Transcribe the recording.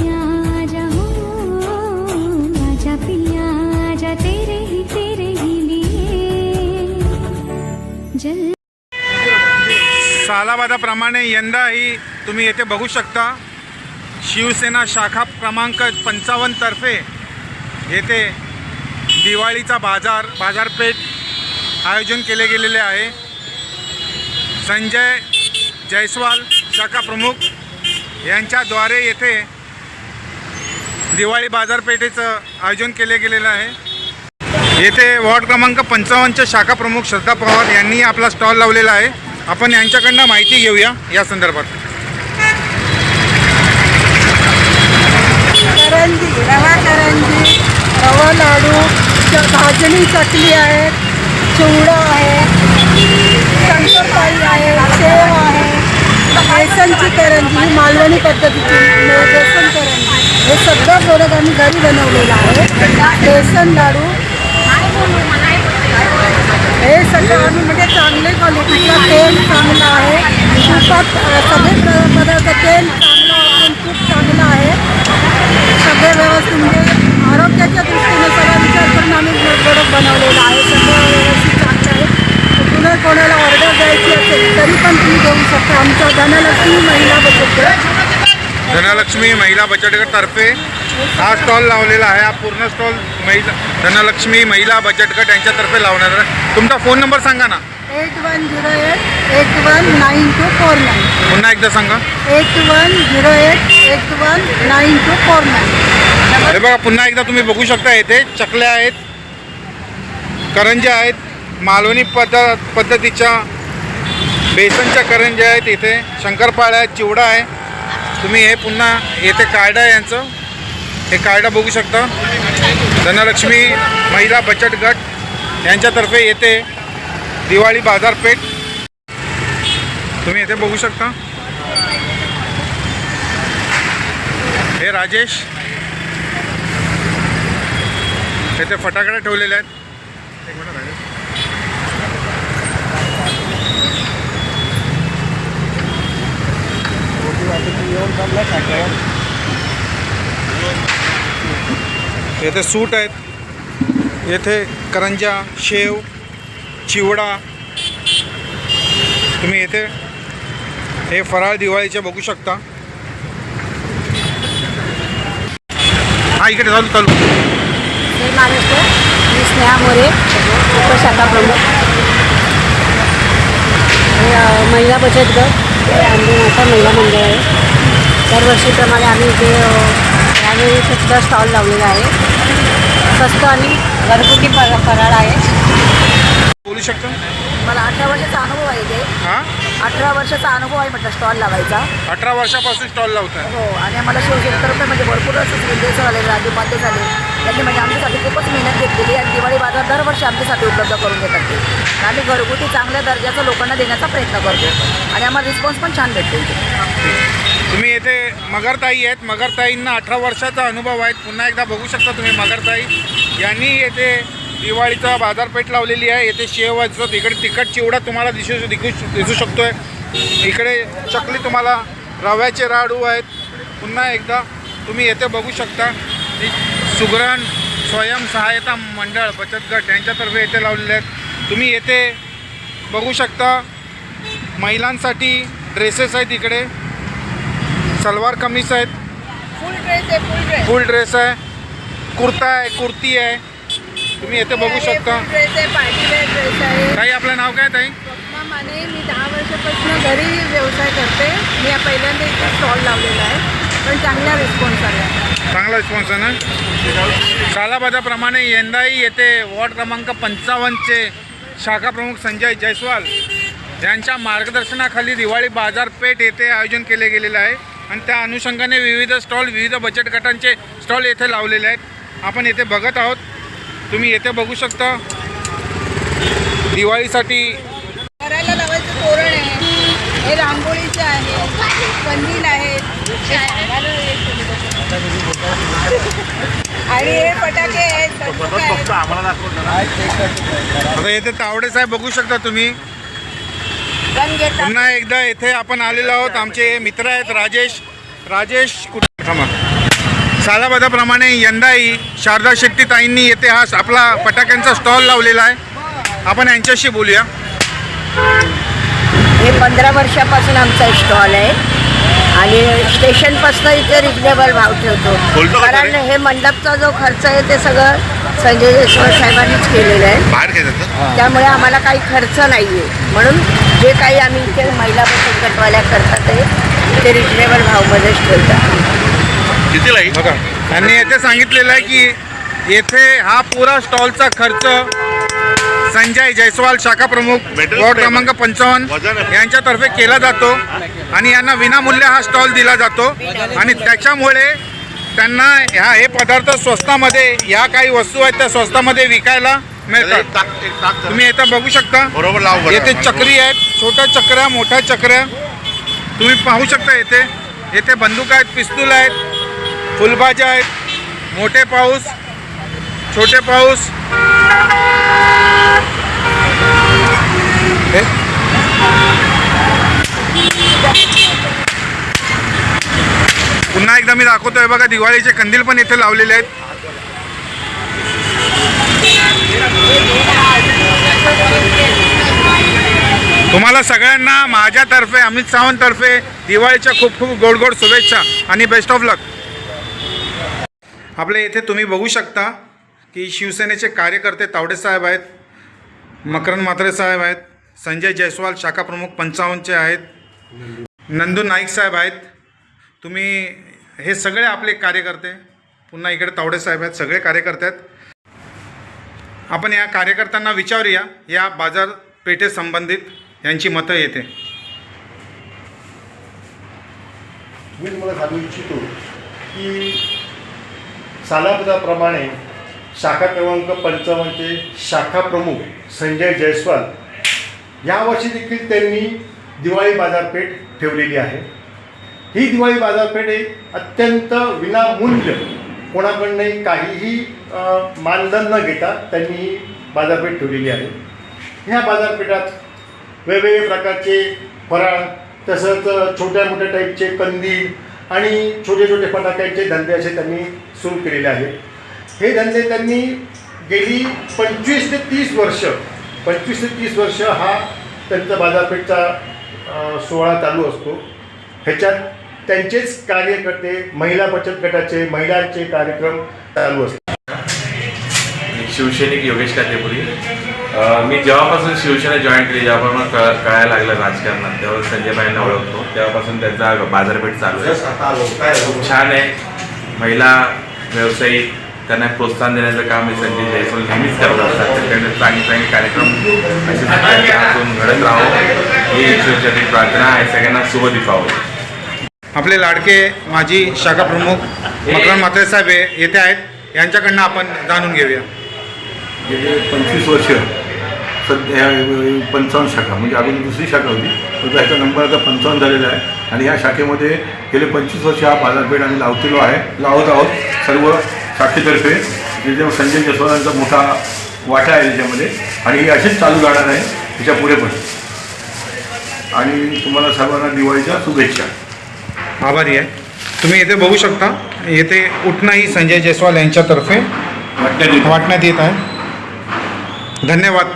पिया ही यंदाही तुम्ही येथे बघू शकता शिवसेना शाखा क्रमांक पंचावन्नतर्फे येथे दिवाळीचा बाजार बाजारपेठ आयोजन केले गेलेले आहे. संजय जयस्वाल शाखा प्रमुख यांच्याद्वारे येथे दिवाळी बाजारपेठेचं आयोजन केले गेलेलं आहे. येथे वॉर्ड क्रमांक पंचावन्नच्या शाखा प्रमुख श्रद्धा पवार यांनी आपला स्टॉल लावलेला आहे. आपण यांच्याकडनं माहिती घेऊया या संदर्भात. करंजी रवा करंजी रवा लाडू भाजणी चकली आहे चिवडा आहे शंकरपाळी आहे शेव आहे बेसनची करंजी मालवणी पद्धतीची म्हणजे बेसन हे सगळं प्रोडक्ट आम्ही घरी बनवलेलं आहे. बेसन लाडू. हे सगळं आम्ही म्हणजे चांगले क्वालिटीचं तेल चांगलं आहे. तुपात सगळे पदार्थ तेल चांगलं वापरून खूप चांगलं आहे. सगळे व्यवस्थित म्हणजे आरोग्याच्या दृष्टीने सगळा विचार करून आम्ही प्रोडक्ट बनवलेला आहे. सगळं व्यवस्थित चांगलं आहे. पुन्हा कोणाला ऑर्डर द्यायची असेल तरी पण तुम्ही देऊ शकता. आमच्या धनलक्ष्मी महिला बचत धनलक्ष्मी महिला बचत गट तर्फे हा स्टॉल लावलेला आहे. हा पूर्ण स्टॉल महिला धनलक्ष्मी महिला बचत गट यांच्यातर्फे लावणार आहे तुमचा फोन नंबर सांगा ना. Eight one zero eight eight one nine two four nine. पुन्हा एकदा सांगा. Eight one zero eight eight one nine two four nine. हे बघा पुन्हा एकदा तुम्ही बघू शकता येथे चकल्या आहेत करंज्या आहेत मालवणी पद्ध पद्धतीच्या बेसनच्या करंज्या आहेत इथे शंकरपाळ्या आहेत चिवडा आहे. तुम्ही हे पुन्हा येथे कार्ड आहे यांचं. हे कार्ड बघू शकता. धनलक्ष्मी महिला बचत गट यांच्यातर्फे येते. दिवाळी बाजारपेठ. तुम्ही येथे बघू शकता. हे राजेश. येथे फटाकडे ठेवलेले आहेत. येथे सूट आहेत. येथे करंजा शेव चिवडा. तुम्ही येथे हे फराळ दिवाळीचे बघू शकता. हा इकडे चालू चालू. जय महाराष्ट्र मी स्नेहा मोरे उपशाखा प्रमुख. महिला बचत गट. हे अंजनाचा महिला मंडळ आहे. दरवर्षीप्रमाणे आम्ही इथे यावेळी सुद्धा स्टॉल लावलेला आहे. स्वस्त आणि घरगुती फ फराळ आहे. बोलू शकता? मला अठरा वर्षाचा अनुभव आहे हा? अठरा वर्षाचा अनुभव आहे म्हटलं स्टॉल लावायचा. अठरा वर्षापासून स्टॉल लावताय. हो आणि आम्हाला म्हणजे भरपूर असं विद्यास झाले राजू झाले त्यांनी म्हणजे आमच्यासाठी खूपच मेहनत घेतलेली आणि दिवाळी बाजार दरवर्षी आमच्यासाठी उपलब्ध करून देतात ते आम्ही घरगुती चांगल्या दर्जाचं लोकांना देण्याचा प्रयत्न करतो. आणि आम्हाला रिस्पॉन्स पण छान भेटतो तुम्ही येथे मगरताई आहेत. मगरताईंना अठरा वर्षाचा अनुभव आहे. पुन्हा एकदा बघू शकता तुम्ही मगरताई. यांनी येथे दिवाळीचा बाजारपेठ लावलेली आहे. येथे शेव तिकडे तिखट चिवडा तुम्हाला दिसू दिसू दिसू आहे इकडे चकली तुम्हाला रव्याचे राडू आहेत. पुन्हा एकदा तुम्ही येथे बघू शकता. सुगरण स्वयंसहायता मंडळ बचत गट यांच्यातर्फे येथे लावलेले आहेत. तुम्ही येथे बघू शकता महिलांसाठी ड्रेसेस आहेत इकडे. सलवार कमीज आहेत. फुल ड्रेस आहे फुल ड्रेस फुल ड्रेस आहे. कुर्ता आहे कुर्ती आहे. तुम्ही येथे बघू शकता. ताई आपलं नाव काय ताई? माने मी दहा वर्षापासून घरी व्यवसाय करते. मी पहिल्यांदा इथे स्टॉल लावलेला आहे. पण चांगला रिस्पॉन्स आला. चांगला रिस्पॉन्स आहे ना? सालाबादाप्रमाणे यंदाही येथे वॉर्ड क्रमांक पंचावन्नचे शाखा प्रमुख संजय जयस्वाल यांच्या मार्गदर्शनाखाली दिवाळी बाजारपेठ येथे आयोजन केले गेलेले आहे आणि त्या अनुषंगाने विविध स्टॉल विविध बचत गटांचे स्टॉल येथे लावलेले आहेत. आपण येथे बघत आहोत. तुम्ही येथे बघू शकता. दिवाळीसाठी घराला लावायचं तोरण आहे. हे रांगोळीचं आहे. कंदील आहे. आणि हे फटाके आता येथे तावडे साहेब बघू शकता तुम्ही. पुन्हा एकदा येथे आपण आलेलो आहोत. आमचे मित्र आहेत राजेश. राजेश कुठे? सालाबादाप्रमाणे यंदाही शारदा शेट्टी ताईंनी येथे हा आपला फटाक्यांचा स्टॉल लावलेला आहे. आपण यांच्याशी बोलूया. हे पंधरा वर्षापासून आमचा स्टॉल आहे. आणि स्टेशनपासून इथे रिजनेबल भाव ठेवतो. कारण? हे मंडपचा जो खर्च आहे ते सगळं संजय देशमुख साहेबांनीच केलेलं आहे. त्यामुळे आम्हाला काही खर्च नाही आहे म्हणून जे काही आम्ही इथे महिला बचत गटवाल्या करतात ते ते रिजनेबल भावमध्येच ठेवतात. त्यांनी येथे सांगितलेलं आहे की येथे हा पुरा स्टॉलचा खर्च संजय जयस्वाल शाखा प्रमुख वॉर्ड. क्रमांक पंचावन्न. यांच्यातर्फे केला जातो आणि यांना विनामूल्य हा स्टॉल दिला जातो. आणि त्याच्यामुळे त्यांना ह्या हे पदार्थ स्वस्तामध्ये ह्या काही वस्तू आहेत त्या स्वस्तामध्ये विकायला मिळतात. तुम्ही येथे बघू शकता. बरोबर. येथे चक्री आहेत छोट्या चक्र्या मोठ्या चक्र्या. तुम्ही पाहू शकता येथे. येथे बंदूक आहेत पिस्तूल आहेत फुलभाज्या आहेत मोठे पाऊस. छोटे पाऊस. हे? पुन्हा एकदा मी दाखवतोय बघा दिवाळीचे कंदील पण इथे लावलेले आहेत. तुम्हाला सगळ्यांना माझ्यातर्फे अमित सावंततर्फे दिवाळीच्या खूप खूप गोड गोड शुभेच्छा आणि बेस्ट ऑफ लक आपल्या इथे तुम्ही बघू शकता की शिवसेनेचे कार्यकर्ते तावडे साहेब आहेत मकरंद म्हात्रे साहेब आहेत संजय जयस्वाल शाखा प्रमुख पंचावन्नचे आहेत नंदू नाईक साहेब आहेत. तुम्ही हे सगळे आपले कार्यकर्ते पुन्हा इकडे तावडे साहेब आहेत सगळे कार्यकर्ते आहेत. आपण या कार्यकर्त्यांना विचारूया या बाजारपेठेसंबंधित यांची मतं येते. मी तुम्हाला सांगू इच्छितो की सालापदाप्रमाणे शाखा क्रमांक पंचावन्नचे शाखा प्रमुख संजय जयस्वाल यावर्षी देखील त्यांनी दिवाळी बाजारपेठ ठेवलेली आहे. ही दिवाळी बाजारपेठ एक अत्यंत विनामूल्य कोणाकडनंही काहीही मानधन न घेता त्यांनी ही बाजारपेठ ठेवलेली आहे. ह्या बाजारपेठात वेगवेगळे प्रकारचे फराळ तसंच छोट्या मोठ्या टाईपचे कंदील आणि छोटे छोटे फटाक्यांचे धंदे असे त्यांनी सुरू केलेले आहेत. हे धंदे त्यांनी गेली पंचवीस ते तीस वर्ष पंचवीस ते तीस वर्ष हा त्यांचा बाजारपेठचा सोहळा चालू असतो. ह्याच्यात त्यांचेच कार्यकर्ते महिला बचत गटाचे महिलांचे कार्यक्रम चालू असतात. शिवसैनिक योगेश कातेपुरी मी जेव्हापासून शिवसेना जॉईन केली जेव्हापासून कळ कळायला लागलं राजकारणात तेव्हा संजय भाईंना ओळखतो. तेव्हापासून त्यांचा बाजारपेठ चालू आहे. खूप छान आहे. महिला व्यावसायिक त्यांना प्रोत्साहन देण्याचं काम हे संजय जयस्वाल नेहमीच करत असतात. त्याच्याकडे चांगले चांगले कार्यक्रम असे हातून घडत राहो. ही ईश्वरचरणी प्रार्थना आहे. सगळ्यांना शुभ दीपावली. आपले लाडके माजी शाखा प्रमुख मकरंद म्हात्रे साहेब हे येथे आहेत. यांच्याकडनं आपण जाणून घेऊया. गेले पंचवीस वर्ष सध्या पंचावन्न शाखा म्हणजे अगोदर दुसरी शाखा होती. पण त्याचा नंबर आता पंचावन्न झालेला आहे आणि ह्या शाखेमध्ये गेले पंचवीस वर्ष हा बाजारपेठ आम्ही लावलेलो आहे. लावत आहोत. सर्व शाखेतर्फे ज्याच्यावर संजय जसवालांचा मोठा वाटा आहे त्याच्यामध्ये आणि हे असेच चालू राहणार आहे त्याच्या पुढे पण. आणि तुम्हाला सर्वांना दिवाळीच्या शुभेच्छा. आभारी आहे. तुम्ही येथे बघू शकता येथे उठणंही संजय जयस्वाल यांच्यातर्फे वाटण्यात येतं. वाटण्यात येत आहे. धन्यवाद.